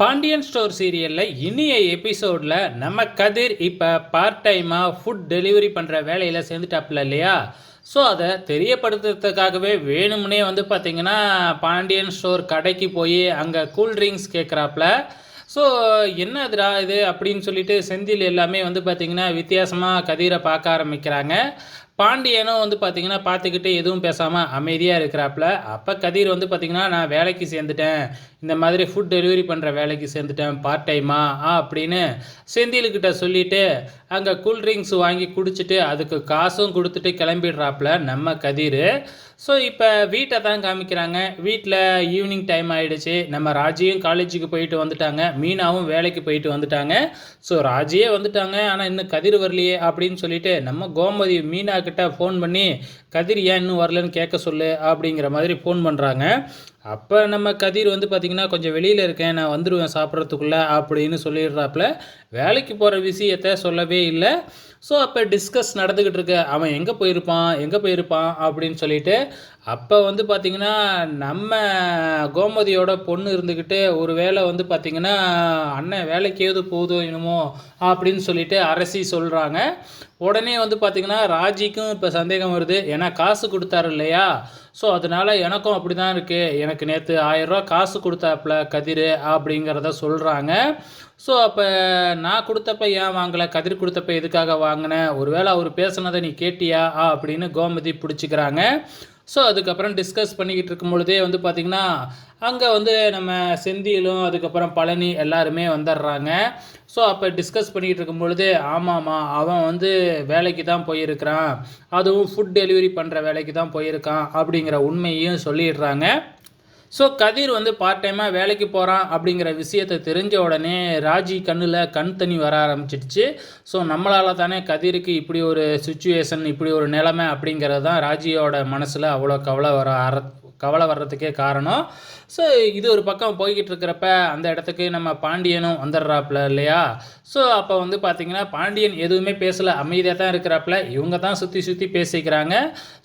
Pandian store சீரியலில் இனிய எபிசோடில் நம்ம கதிர் இப்போ பார்ட் டைமாக ஃபுட் டெலிவரி பண்ணுற வேலையில் சேர்ந்துட்டாப்புல இல்லையா? ஸோ அதை தெரியப்படுத்துறதுக்காகவே வேணும்னே வந்து பார்த்திங்கன்னா பாண்டியன் ஸ்டோர் கடைக்கு போய் அங்கே கூல்ட்ரிங்க்ஸ் கேட்குறாப்புல ஸோ என்ன அதுடா இது? அப்படின்னு சொல்லிட்டு செந்தில் எல்லாமே வந்து பார்த்திங்கன்னா வித்தியாசமாக கதிரை பார்க்க ஆரம்பிக்கிறாங்க. பாண்டியனும் வந்து பார்த்திங்கன்னா பார்த்துக்கிட்டு எதுவும் பேசாமல் அமைதியாக இருக்கிறாப்புல. அப்போ கதிர் வந்து பார்த்திங்கன்னா நான் வேலைக்கு சேர்ந்துட்டேன். இந்த மாதிரி ஃபுட் டெலிவரி பண்ணுற வேலைக்கு சேர்ந்துட்டேன். பார்ட் டைமா ஆ அப்படின்னு செந்தில்கிட்ட சொல்லிவிட்டு அங்கே கூல்ட்ரிங்க்ஸ் வாங்கி குடிச்சிட்டு அதுக்கு காசும் கொடுத்துட்டு கிளம்பிடுறாப்புல நம்ம கதிர். ஸோ இப்போ வீட்டை தான் காமிக்கிறாங்க. வீட்டில் ஈவினிங் டைம் ஆகிடுச்சு நம்ம ராஜியும் காலேஜுக்கு போயிட்டு வந்துட்டாங்க. மீனாவும் வேலைக்கு போயிட்டு வந்துட்டாங்க. ஸோ ராஜியே வந்துட்டாங்க. ஆனால் இன்னும் கதிர் வரலையே அப்படின்னு சொல்லிட்டு நம்ம கோமதி மீனா கிட்ட ஃபோன் பண்ணி கதிர் ஏன் இன்னும் வரலன்னு கேட்க சொல்லு அப்படிங்கிற மாதிரி ஃபோன் பண்ணுறாங்க அப்போ நம்ம கதிர் வந்து பார்த்திங்கன்னா கொஞ்சம் வெளியில் இருக்கேன் நான் வந்துடுவேன் சாப்பிட்றதுக்குள்ளே அப்படின்னு சொல்லிடுறாப்புல. வேலைக்கு போகிற விஷயத்த சொல்லவே இல்லை. ஸோ அப்போ டிஸ்கஸ் நடந்துக்கிட்டு இருக்கு அவன் எங்கே போயிருப்பான்? எங்கே போயிருப்பான்? அப்படின்னு சொல்லிட்டு அப்போ வந்து பார்த்திங்கன்னா நம்ம கோமதியோட பொண்ணு இருந்துக்கிட்டு ஒரு வேளை வந்து பார்த்திங்கன்னா அண்ணன் வேலைக்கு ஏது போகுதோ என்னமோ? அப்படின்னு சொல்லிட்டு அரசி சொல்கிறாங்க உடனே வந்து பார்த்திங்கன்னா ராஜிக்கும் இப்போ சந்தேகம் வருது. ஏன்னா காசு கொடுத்தாரு இல்லையா? ஸோ அதனால் எனக்கும் அப்படி தான் இருக்குது எனக்கு நேற்று ஆயிரரூவா காசு கொடுத்தாப்புல கதிர் அப்படிங்கிறத சொல்கிறாங்க ஸோ அப்போ நான் கொடுத்தப்ப ஏன் வாங்கலை? கதிர் கொடுத்தப்ப எதுக்காக வாங்கினேன் ஒருவேளை அவர் பேசுனதை நீ கேட்டியா? அப்படின்னு கோமதி பிடிச்சிக்கிறாங்க. ஸோ அதுக்கப்புறம் டிஸ்கஸ் பண்ணிக்கிட்டு இருக்கும் பொழுதே வந்து பார்த்திங்கன்னா அங்கே வந்து நம்ம செந்தியிலும் அதுக்கப்புறம் பழனி எல்லாருமே வந்துடுறாங்க ஸோ அப்போ டிஸ்கஸ் பண்ணிக்கிட்டு இருக்கும் பொழுது ஆமாம்மா அவன் வந்து வேலைக்கு தான் போயிருக்கிறான். அதுவும் ஃபுட் டெலிவரி பண்ணுற வேலைக்கு தான் போயிருக்கான் அப்படிங்கிற உண்மையையும் சொல்லிடுறாங்க. ஸோ கதிர் வந்து பார்ட் டைமாக வேலைக்கு போகிறான் அப்படிங்கிற விஷயத்தை தெரிஞ்ச உடனே ராஜி கண்ணில் கண் தண்ணி வர ஆரம்பிச்சிடுச்சு. ஸோ நம்மளால் தானே கதிருக்கு இப்படி ஒரு சுச்சுவேஷன் இப்படி ஒரு நிலைமை அப்படிங்கிறது தான் ராஜியோட மனசில் அவ்வளோ கவலை வர ஆர கவலை வர்றதுக்கே காரணம். ஸோ இது ஒரு பக்கம் போய்கிட்டு இருக்கிறப்ப அந்த இடத்துக்கு நம்ம பாண்டியனும் வந்துடுறாப்புல இல்லையா? ஸோ அப்போ வந்து பார்த்திங்கன்னா பாண்டியன் எதுவுமே பேசலை அமைதியாக தான் இருக்கிறாப்புல. இவங்க தான் சுற்றி சுற்றி பேசிக்கிறாங்க.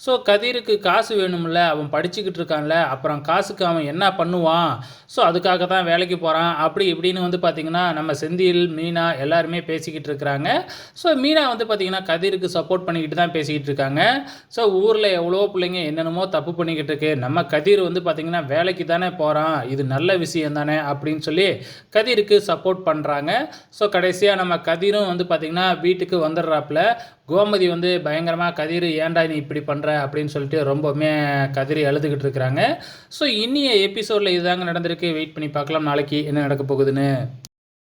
ஸோ கதிருக்கு காசு வேணும்ல அவன் படிச்சுக்கிட்டு இருக்கான்ல அப்புறம் காசுக்கு அவன் என்ன பண்ணுவான்? ஸோ அதுக்காக தான் வேலைக்கு போகிறான் அப்படி இப்படின்னு வந்து பார்த்திங்கன்னா நம்ம செந்தில் மீனா எல்லாருமே பேசிக்கிட்டு இருக்கிறாங்க. ஸோ மீனா வந்து பார்த்திங்கன்னா கதிருக்கு சப்போர்ட் பண்ணிக்கிட்டு தான் பேசிக்கிட்டு இருக்காங்க. ஸோ ஊரில் எவ்வளோ பிள்ளைங்க என்னென்னமோ தப்பு பண்ணிக்கிட்டு இருக்கு. நம்ம கதிர் வந்து பார்த்திங்கன்னா வேலைக்கு தானே போகிறான் இது நல்ல விஷயம் தானே? அப்படின்னு சொல்லி கதிருக்கு சப்போர்ட் பண்ணுறாங்க ஸோ கடைசியாக நம்ம கதிரும் வந்து பார்த்திங்கன்னா வீட்டுக்கு வந்துடுறாப்புல. கோமதி வந்து பயங்கரமாக கதிர் ஏன்டா நீ இப்படி பண்ணுற அப்படின்னு சொல்லிட்டு ரொம்பவுமே கதிரி அழுதுகிட்டு இருக்கிறாங்க. ஸோ இன்னிய எபிசோடில் இதுதாங்க நடந்திருக்கு. வெயிட் பண்ணி பார்க்கலாம். நாளைக்கு என்ன நடக்க போகுதுன்னு.